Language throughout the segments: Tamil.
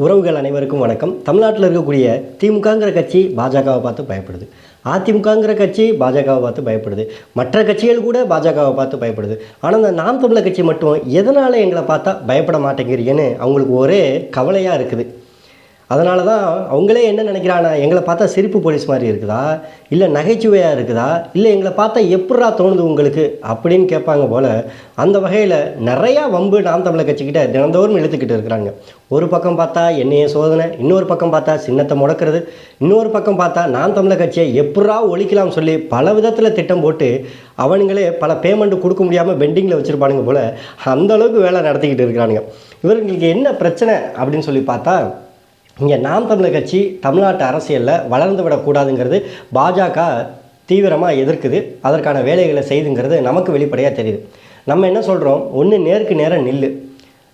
உறவுகள் அனைவருக்கும் வணக்கம். தமிழ்நாட்டில் இருக்கக்கூடிய திமுகங்கிற கட்சி பாஜகவை பார்த்து பயப்படுது. அதிமுகங்கிற கட்சி பாஜகவை பார்த்து பயப்படுது. மற்ற கட்சிகள் கூட பாஜகவை பார்த்து பயப்படுது. ஆனால் இந்த நாம் தமிழர் கட்சி மட்டும் எதனால் எங்களை பார்த்தா பயப்பட மாட்டேங்கிறீங்கன்னு அவங்களுக்கு ஒரே கவலையாக இருக்குது. அதனால தான் அவங்களே என்ன நினைக்கிறானா எங்களை பார்த்தா சிரிப்பு போலீஸ் மாதிரி இருக்குதா? இல்லை நகைச்சுவையாக இருக்குதா? இல்லை எங்களை பார்த்தா எப்படா தோணுது உங்களுக்கு? அப்படின்னு கேட்பாங்க போல் அந்த வகையில் நிறையா வம்பு நாம் தமிழை கட்சிக்கிட்ட தினந்தோறும் இழுத்துக்கிட்டு இருக்கிறாங்க. ஒரு பக்கம் பார்த்தா என்னைய சோதனை இன்னொரு பக்கம் பார்த்தா சின்னத்தை முடக்கிறது இன்னொரு பக்கம் பார்த்தா நான் தமிழை கட்சியை எப்படா ஒழிக்கலாம் சொல்லி பல விதத்தில் திட்டம் போட்டு அவனுங்களே பல பேமெண்ட் கொடுக்க முடியாமல் பெண்டிங்கில் வச்சுருப்பானுங்க போல் அந்தளவுக்கு வேலை நடத்திக்கிட்டு இருக்கிறானுங்க. இவர்களுக்கு என்ன பிரச்சனை அப்படின்னு சொல்லி பார்த்தா இங்கே நாம் தமிழர் கட்சி தமிழ்நாட்டு அரசியலில் வளர்ந்து விடக்கூடாதுங்கிறது பாஜக தீவிரமாக எதிர்க்குது. அதற்கான வேலைகளை செய்துங்கிறது நமக்கு வெளிப்படையாக தெரியுது. நம்ம என்ன சொல்கிறோம் ஒன்று நேருக்கு நேரம் நில்லு.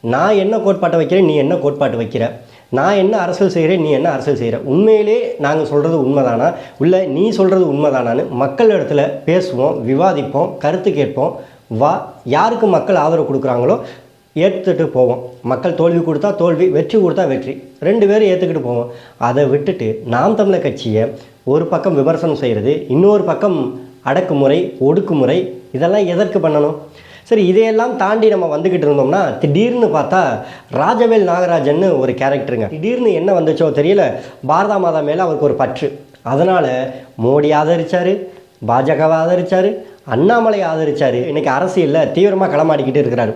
நான் என்ன கோட்பாட்டை வைக்கிறேன்? நீ என்ன கோட்பாட்டு வைக்கிற? நான் என்ன அரசியல் செய்கிறேன்? நீ என்ன அரசியல் செய்கிற? உண்மையிலே நாங்கள் சொல்கிறது உண்மைதானா? இல்லை நீ சொல்கிறது உண்மைதானான்னு மக்கள் இடத்துல பேசுவோம் விவாதிப்போம் கருத்து கேட்போம். வா யாருக்கு மக்கள் ஆதரவு கொடுக்குறாங்களோ ஏற்றுட்டு போவோம். மக்கள் தோல்வி கொடுத்தா தோல்வி வெற்றி கொடுத்தா வெற்றி. ரெண்டு பேரும் ஏற்றுக்கிட்டு போவோம். அதை விட்டுட்டு நாம் தமிழர் கட்சியை ஒரு பக்கம் விமர்சனம் செய்கிறது இன்னொரு பக்கம் அடக்குமுறை ஒடுக்குமுறை இதெல்லாம் எதற்கு பண்ணணும்? சரி இதையெல்லாம் தாண்டி நம்ம வந்துக்கிட்டு இருந்தோம்னா திடீர்னு பார்த்தா ராஜவேல் நாகராஜன்னு ஒரு கேரக்டருங்க. திடீர்னு என்ன வந்துச்சோ தெரியல. பாரதா மாதா மேலே அவருக்கு ஒரு பற்று. அதனால் மோடி ஆதரித்தார் பாஜகவை ஆதரித்தார் அண்ணாமலை ஆதரிச்சார். இன்றைக்கி அரசியலில் தீவிரமாக களமாடிக்கிட்டு இருக்கிறாரு.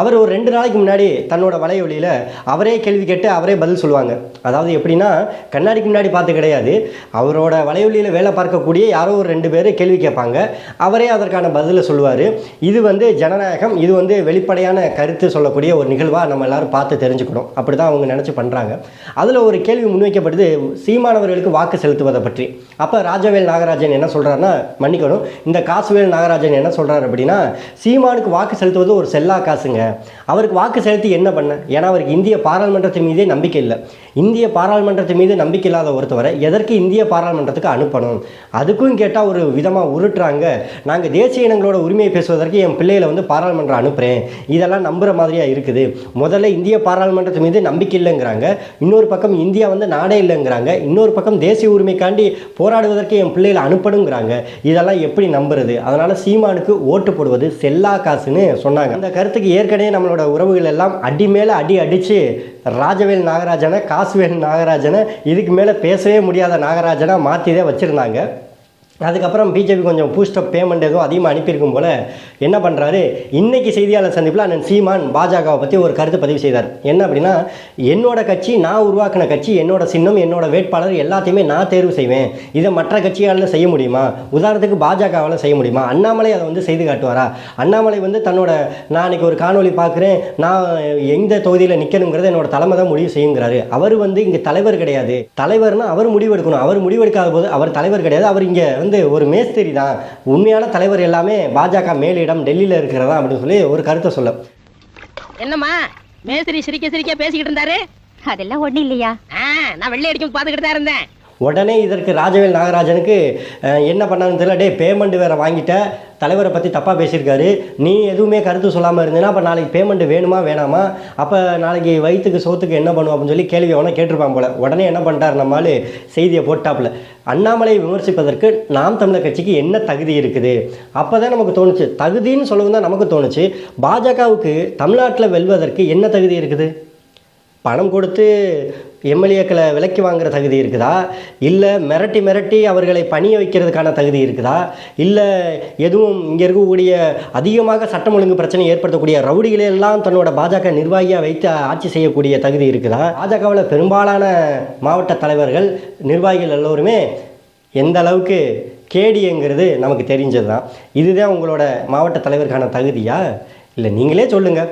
அவர் ஒரு ரெண்டு நாளைக்கு முன்னாடி தன்னோட வலையொலியில் அவரே கேள்வி கேட்டு அவரே பதில் சொல்லுவாங்க. அதாவது எப்படின்னா கண்ணாடிக்கு முன்னாடி பார்த்து கிடையாது. அவரோட வலையொலியில் வேலை பார்க்கக்கூடிய யாரோ ஒரு ரெண்டு பேர் கேள்வி கேட்பாங்க. அவரே அதற்கான பதிலை சொல்லுவார். இது வந்து ஜனநாயகம் இது வந்து வெளிப்படையான கருத்து சொல்லக்கூடிய ஒரு நிகழ்வாக நம்ம எல்லாரும் பார்த்து தெரிஞ்சுக்கணும். அப்படி தான் அவங்க நினச்சி பண்ணுறாங்க அதில் ஒரு கேள்வி முன்வைக்கப்படுது சீமானவர்களுக்கு வாக்கு செலுத்துவதை பற்றி. அப்போ ராஜவேல் நாகராஜன் என்ன சொல்கிறாருன்னா மன்னிக்கணும் இந்த காசுவேல் நாகராஜன் என்ன சொல்கிறார் அப்படின்னா சீமானுக்கு வாக்கு செலுத்துவது ஒரு செல்லா காசுங்க. அவருக்கு வாக்கு செலுத்தி என்ன பண்ண? ஏன்னா அவருக்கு இந்திய பாராளுமன்றத்தின் மீதே நம்பிக்கை இல்லை. இந்திய பாராளுமன்றத்தின் மீது நம்பிக்கை இல்லாத ஒருத்தவரை எதற்கு இந்திய பாராளுமன்றத்துக்கு அனுப்பணும்? அதுக்கும் கேட்டால் ஒரு விதமாக உருட்டுறாங்க. நாங்கள் தேசிய இனங்களோட உரிமையை பேசுவதற்கு என் பிள்ளைகளை வந்து பாராளுமன்றம் அனுப்புகிறேன் இதெல்லாம் நம்புகிற மாதிரியாக இருக்குது. முதல்ல இந்திய பாராளுமன்றத்து மீது நம்பிக்கை இல்லைங்கிறாங்க. இன்னொரு பக்கம் இந்தியா வந்து நாடே இல்லைங்கிறாங்க. இன்னொரு பக்கம் தேசிய உரிமைக்காண்டி போராடுவதற்கு என் பிள்ளைகளை அனுப்பணுங்கிறாங்க. இதெல்லாம் எப்படி நம்புறது? அதனால் சீமானுக்கு ஓட்டு போடுவது செல்லா காசுன்னு சொன்னாங்க. அந்த கருத்துக்கு ஏற்கனவே நம்மளோட உறவுகள் எல்லாம் அடி மேலே அடி அடித்து ராஜவேல் நாகராஜனை காசுவேல் நாகராஜனை இதுக்கு மேலே பேசவே முடியாத நாகராஜனை மாற்றி தான் வச்சுருந்தாங்க. அதுக்கப்புறம் பிஜேபி கொஞ்சம் பூஸ்டப் பேமெண்ட் எதுவும் அதிகமாக அனுப்பியிருக்கும் போல். என்ன பண்ணுறாரு இன்றைக்கி செய்தியாளர் சந்திப்பில் அண்ணன் சீமான் பாஜகவை பற்றி ஒரு கருத்து பதிவு செய்தார். என்ன அப்படின்னா என்னோட கட்சி நான் உருவாக்கின கட்சி என்னோட சின்னம் என்னோட வேட்பாளர் எல்லாத்தையுமே நான் தேர்வு செய்வேன். இதை மற்ற கட்சியால் செய்ய முடியுமா? உதாரணத்துக்கு பாஜகவால் செய்ய முடியுமா? அண்ணாமலை அதை வந்து செய்து காட்டுவாரா? அண்ணாமலை வந்து தன்னோட நான் இன்னைக்கு ஒரு காணொலி பார்க்குறேன். நான் எந்த தொகுதியில் நிற்கணுங்கிறத என்னோட தலைமை தான் முடிவு செய்யுங்கிறாரு. அவர் வந்து இங்கே தலைவர் கிடையாது. தலைவர்னால் அவர் முடிவெடுக்கணும் அவர் முடிவெடுக்காத போது அவர் தலைவர் கிடையாது. அவர் இங்கே வந்து ஒரு மேஸ்திரி தான் உண்மையான தலைவர் எல்லாமே பாஜக மேலிடம் டெல்லியில் இருக்கிறதா அப்படின்னு சொல்லி ஒரு கருத்தை சொல்ல. என்னம்மா? மேஸ்திரி சிரிக்க சிரிக்க பேசிக்கிட்டு இருந்தாரு? அதெல்லாம் ஒண்ணும் இல்லையா? ஆ, நான் வெள்ளை அடிக்கும் பாத்துக்கிட்டு தான் இருந்தேன். உடனே இதற்கு ராஜவேல் நாகராஜனுக்கு என்ன பண்ணான்னு தெரியல டே பேமெண்ட் வேறு வாங்கிட்ட. தலைவரை பற்றி தப்பாக பேசியிருக்காரு. நீ எதுவுமே கருத்து சொல்லாமல் இருந்தேன்னா அப்போ நாளைக்கு பேமெண்ட் வேணுமா வேணாமா? அப்போ நாளைக்கு வயிற்றுக்கு சோத்துக்கு என்ன பண்ணுவோம்? அப்படின்னு சொல்லி கேள்வி அவனை கேட்டிருப்பான் போல. உடனே என்ன பண்ணிட்டார் நம்மால் செய்தியை போட்டாப்புல. அண்ணாமலையை விமர்சிப்பதற்கு நாம் தமிழர் கட்சிக்கு என்ன தகுதி இருக்குது? அப்போ தான் நமக்கு தோணுச்சு. தகுதின்னு சொல்லவும் தான் நமக்கு தோணுச்சு. பாஜகவுக்கு தமிழ்நாட்டில் வெல்வதற்கு என்ன தகுதி இருக்குது? பணம் கொடுத்து எம்எல்ஏக்களை விலக்கி வாங்குற தகுதி இருக்குதா? இல்லை மிரட்டி மிரட்டி அவர்களை பணிய வைக்கிறதுக்கான தகுதி இருக்குதா? இல்லை எதுவும் இங்கே இருக்கக்கூடிய அதிகமாக சட்டம் ஒழுங்கு பிரச்சனை ஏற்படுத்தக்கூடிய ரவுடிகளை எல்லாம் தன்னோட பாஜக நிர்வாகியாக வைத்து ஆட்சி செய்யக்கூடிய தகுதி இருக்குதா? பாஜகவில் பெரும்பாலான மாவட்ட தலைவர்கள் நிர்வாகிகள் எல்லோருமே எந்த அளவுக்கு கேடிங்கிறது நமக்கு தெரிஞ்சது தான் இதுதான் உங்களோட மாவட்ட தலைவருக்கான தகுதியா? இல்லை நீங்களே சொல்லுங்கள்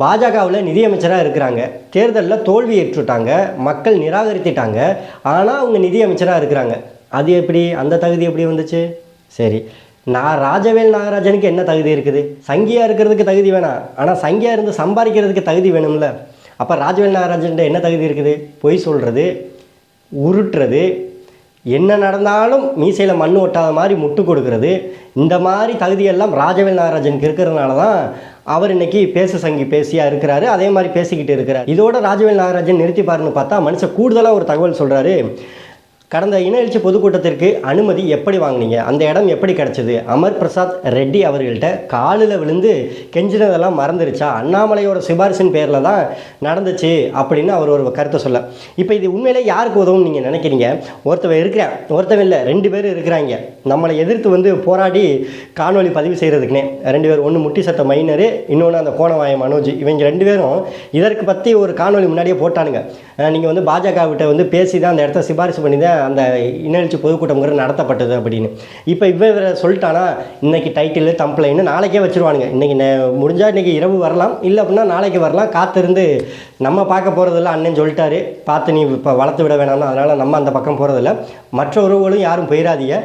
பாஜகவில் நிதியமைச்சராக இருக்கிறாங்க. தேர்தலில் தோல்வி ஏற்றுட்டாங்க. மக்கள் நிராகரித்துட்டாங்க. ஆனால் அவங்க நிதியமைச்சராக இருக்கிறாங்க. அது எப்படி? அந்த தகுதி எப்படி வந்துச்சு? சரி. நான் ராஜவேல் நாகராஜனுக்கு என்ன தகுதி இருக்குது? சங்கியாக இருக்கிறதுக்கு தகுதி வேணாம் ஆனால் சங்கியாக இருந்து சம்பாதிக்கிறதுக்கு தகுதி வேணும்ல. அப்போ ராஜவேல் நாகராஜன்ட்ட என்ன தகுதி இருக்குது? பொய் சொல்கிறது உருட்டுறது என்ன நடந்தாலும் மீசையில் மண் ஒட்டாத மாதிரி முட்டு கொடுக்கறது இந்த மாதிரி தகுதியெல்லாம் ராஜவேல் நாகராஜனுக்கு இருக்கிறதுனால தான் அவர் இன்னைக்கு பேச சங்கி பேசியா இருக்கிறாரு. அதே மாதிரி பேசிக்கிட்டு இருக்கிறார். இதோட ராஜவேல் நாகராஜன் நிறுத்திப்பாருன்னு பார்த்தா மனுஷன் கூடுதலாக ஒரு தகவல் சொல்றாரு. கடந்த இன எழுச்சி பொதுக்கூட்டத்திற்கு அனுமதி எப்படி வாங்குனீங்க? அந்த இடம் எப்படி கிடைச்சது? அமர் பிரசாத் ரெட்டி அவர்கள்ட்ட காலில் விழுந்து கெஞ்சினதெல்லாம் மறந்துருச்சா? அண்ணாமலையோட சிபாரிசின் பேரில் தான் நடந்துச்சு அப்படின்னு அவர் ஒரு கருத்தை சொல்ல. இப்போ இது உண்மையிலே யாருக்கு உதவும் நீங்கள் நினைக்கிறீங்க? ஒருத்தவன் இருக்கிறான். ஒருத்தவன் இல்லை ரெண்டு பேர் இருக்கிறாங்க. நம்மளை எதிர்த்து வந்து போராடி காணொளி பதிவு செய்கிறதுக்குனே ரெண்டு பேர் ஒன்று முட்டி சட்ட மைனர் இன்னொன்று அந்த கோணவாய மனோஜ். இவங்க ரெண்டு பேரும் இதற்கு பற்றி ஒரு காணொலி முன்னாடியே போட்டானுங்க. நீங்கள் வந்து பாஜக விட்ட வந்து பேசி தான் அந்த இடத்த சிபாரிசு பண்ணி தான் அந்த இணையச்சி பொதுக்கூட்டம்ங்கிறது நடத்தப்பட்டது அப்படின்னு. இப்போ இவன் இவரை சொல்லிட்டானா இன்றைக்கி டைட்டில் தம்ப்ளைன்னு நாளைக்கே வச்சுருவானுங்க. இன்னைக்கு முடிஞ்சால் இன்றைக்கி இரவு வரலாம். இல்லை அப்படின்னா நாளைக்கு வரலாம். காத்திருந்து நம்ம பார்க்க போகிறதில்ல அண்ணன் சொல்லிட்டாரு. பார்த்து நீ இப்போ வளர்த்து விட வேணாம்னு அதனால் நம்ம அந்த பக்கம் போகிறதில்ல மற்ற உறவுகளும் யாரும் போயிடாதீங்க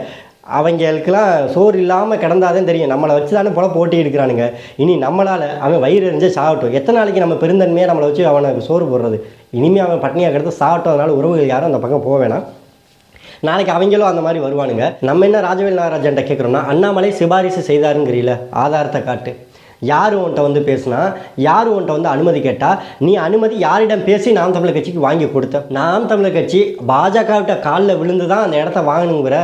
அவங்களுக்கெல்லாம் சோறு இல்லாமல் கிடந்தாதான் தெரியும். நம்மளை வச்சு தானே போல போட்டி எடுக்கிறானுங்க. இனி நம்மளால் அவன் வயிறு எரிஞ்சு சாகட்டும். எத்தனை நாளைக்கு நம்ம பெருந்தன்மையாக நம்மளை வச்சு அவனுக்கு சோறு போடுறது? இனிமேல் அவன் பட்னியாக கிடந்து சாகட்டும். அதனால் உறவுகள் யாரும் அந்த பக்கம் போக வேணாம். நாளைக்கு அவங்களும் அந்த மாதிரி வருவானுங்க. நம்ம என்ன ராஜவேல் நாகராஜன்ட்ட கேட்குறோம்னா அண்ணாமலை சிபாரிசு செய்தாருங்கிறீல ஆதாரத்தை காட்டு. யார் உன்ட்ட வந்து பேசுனா யார் உன்ட்ட வந்து அனுமதி கேட்டால் நீ அனுமதி யாரிடம் பேசி நாம் தமிழர் கட்சிக்கு வாங்கி கொடுத்த? நாம் தமிழர் கட்சி பாஜகவிட்ட காலில் விழுந்து தான் அந்த இடத்த வாங்கணுங்கிற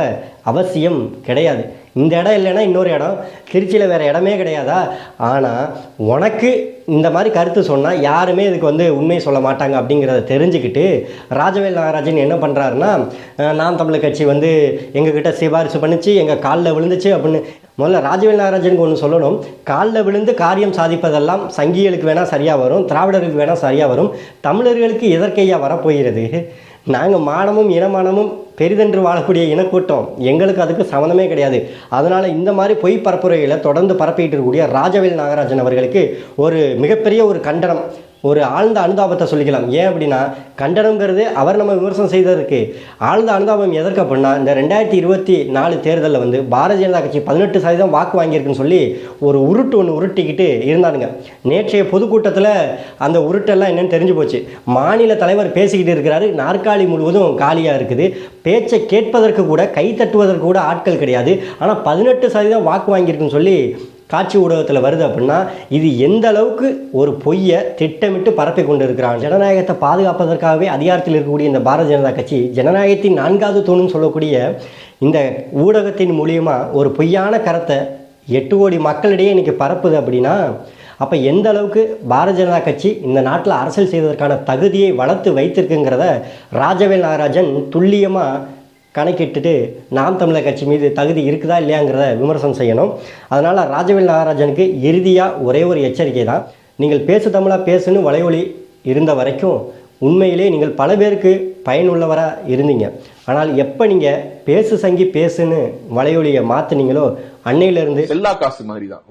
அவசியம் கிடையாது. இந்த இடம் இல்லைன்னா இன்னொரு இடம். திருச்சியில் வேறு இடமே கிடையாதா? ஆனால் உனக்கு இந்த மாதிரி கருத்து சொன்னால் யாருமே இதுக்கு வந்து உண்மையை சொல்ல மாட்டாங்க அப்படிங்கிறத தெரிஞ்சுக்கிட்டு ராஜவேல் நாகராஜன் என்ன பண்ணுறாருன்னா நாம் தமிழர் கட்சி வந்து எங்ககிட்ட சிபாரிசு பண்ணிச்சு எங்கள் காலில் விழுந்துச்சு அப்படின்னு. முதல்ல ராஜவேல் நாகராஜனுக்கு ஒன்று சொல்லணும். காலில் விழுந்து காரியம் சாதிப்பதெல்லாம் சங்கிகளுக்கு வேணால் சரியாக வரும் திராவிடர்களுக்கு வேணால் சரியாக வரும். தமிழர்களுக்கு எதற்கையா வரப்போகிறது? நாங்கள் மானமும் இனமானமும் பெரிதென்று வாழக்கூடிய இனக்கூட்டம். எங்களுக்கு அதுக்கு சம்மந்தமே கிடையாது. அதனால் இந்த மாதிரி பொய் பரப்புரைகளை தொடர்ந்து பரப்பிட்டு இருக்கக்கூடிய ராஜவேல் நாகராஜன் அவர்களுக்கு ஒரு மிகப்பெரிய ஒரு கண்டனம். ஒரு ஆழ்ந்த அனுதாபத்தை சொல்லிக்கலாம். ஏன் அப்படின்னா கண்டனங்கிறது அவர் நம்ம விமர்சனம் செய்ததற்கு. ஆழ்ந்த அனுதாபம் எதற்கு அப்படின்னா இந்த ரெண்டாயிரத்தி இருபத்தி நாலு தேர்தலில் வந்து பாரதிய ஜனதா கட்சி பதினெட்டு சதவீதம் வாக்கு வாங்கியிருக்குன்னு சொல்லி ஒரு உருட்டு ஒன்று உருட்டிக்கிட்டு இருந்தானுங்க. நேற்றைய பொதுக்கூட்டத்தில் அந்த உருட்டெல்லாம் என்னென்னு தெரிஞ்சு போச்சு. மாநில தலைவர் பேசிக்கிட்டு இருக்கிறாரு. நாற்காலி முழுவதும் காலியாக இருக்குது. பேச்சை கேட்பதற்கு கூட கை தட்டுவதற்கு கூட ஆட்கள் கிடையாது. ஆனால் பதினெட்டு சதவீதம் வாக்கு வாங்கியிருக்குன்னு சொல்லி காட்சி ஊடகத்தில் வருது அப்படின்னா இது எந்த அளவுக்கு ஒரு பொய்யை திட்டமிட்டு பரப்பி கொண்டு இருக்கிறான் ஜனநாயகத்தை பாதுகாப்பதற்காகவே அதிகாரத்தில் இருக்கக்கூடிய இந்த பாரதிய ஜனதா கட்சி ஜனநாயகத்தின் நான்காவது தூணுன்னு சொல்லக்கூடிய இந்த ஊடகத்தின் மூலியமாக ஒரு பொய்யான கருத்தை எட்டு கோடி மக்களிடையே இன்றைக்கி பரப்புது அப்படின்னா அப்போ எந்த அளவுக்கு பாரதிய ஜனதா கட்சி இந்த நாட்டில் அரசியல் செய்வதற்கான தகுதியை வளர்த்து வைத்திருக்குங்கிறத ராஜவேல் நாகராஜன் துல்லியமாக கணக்கிட்டுட்டு நாம் தமிழர் கட்சி மீது தகுதி இருக்குதா இல்லையாங்கிறத விமர்சனம் செய்யணும். அதனால் ராஜவேல் நாகராஜனுக்கு இறுதியாக ஒரே ஒரு எச்சரிக்கை தான். நீங்கள் பேசு தமிழாக பேசுன்னு வலையொலி இருந்த வரைக்கும் உண்மையிலே நீங்கள் பல பேருக்கு பயனுள்ளவராக இருந்தீங்க. ஆனால் எப்போ நீங்கள் பேசு சங்கி பேசுன்னு வலையொலியை மாற்றுனீங்களோ அன்னையிலேருந்து எல்லா காசு மாதிரி தான்